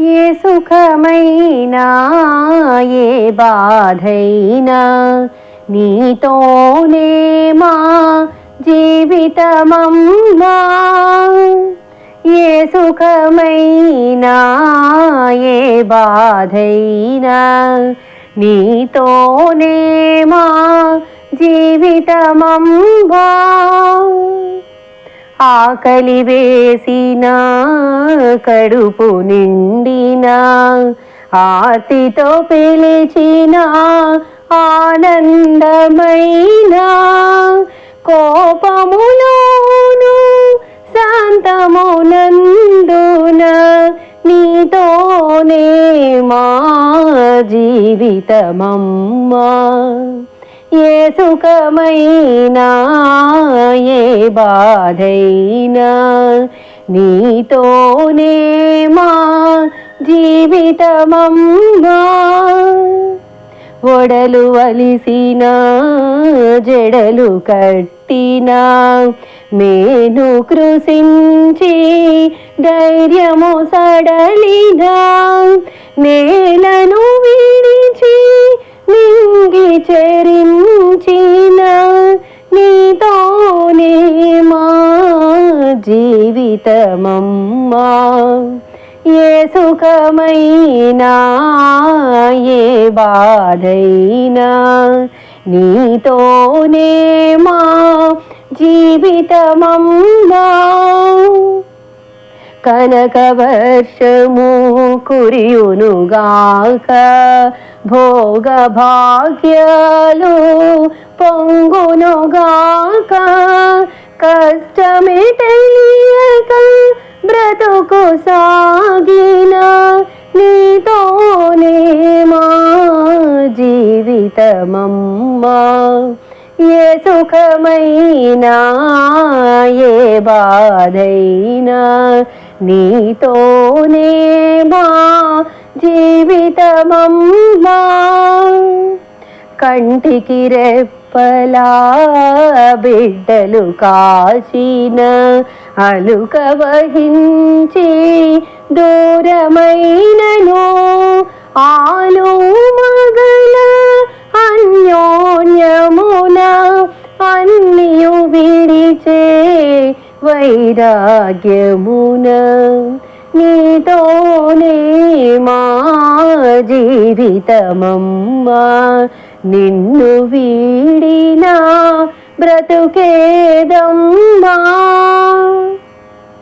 ఏ సుఖమైనా ఏ బాధైనా నీతోనే మా జీవితమమ్మా. ఏ సుఖమైనా ఏ బాధైనా నీతోనే మా జీవితమమ్మా. ఆకలి వేసిన కడుపు నిండిన ఆర్తితో పిలిచిన ఆనందమైన కోపములోను శాంతమునందున నీతోనే మా జీవితమమ్మా. ఏ సుఖమైనా ఏ బాధైనా నీతోనే మా జీవితమమ్మా. ఒడలు వలిసిన జడలు కట్టిన మేను కృషించి ధైర్యము సడలిన నేలను విడిచి నింగి చే జీవితమమ్మా ఏ సుఖమైనా ఏ బాధైనా నీతోనే మా జీవితమమ్మా కనకవర్షము కురియునుగాక భోగ భాగ్యాలు పొంగునుగాక కష్టమే బ్రతుకు సాగిన నీతోనే మా జీవితమమ్మా. ఏ సుఖమైనా ఏ బాధైనా నీతోనే మా జీవితమమ్మా. కంటికి రెప్ప బిడ్డలు కాసిన అలుక వహించి దూరమైనను ఆలు మగల అన్యోన్యమున అన్నియు విడిచే వైరాగ్యమున. నీతోనే మా జీవితమమ్మా నిన్ను వీ బ్రతుకేదమ్మా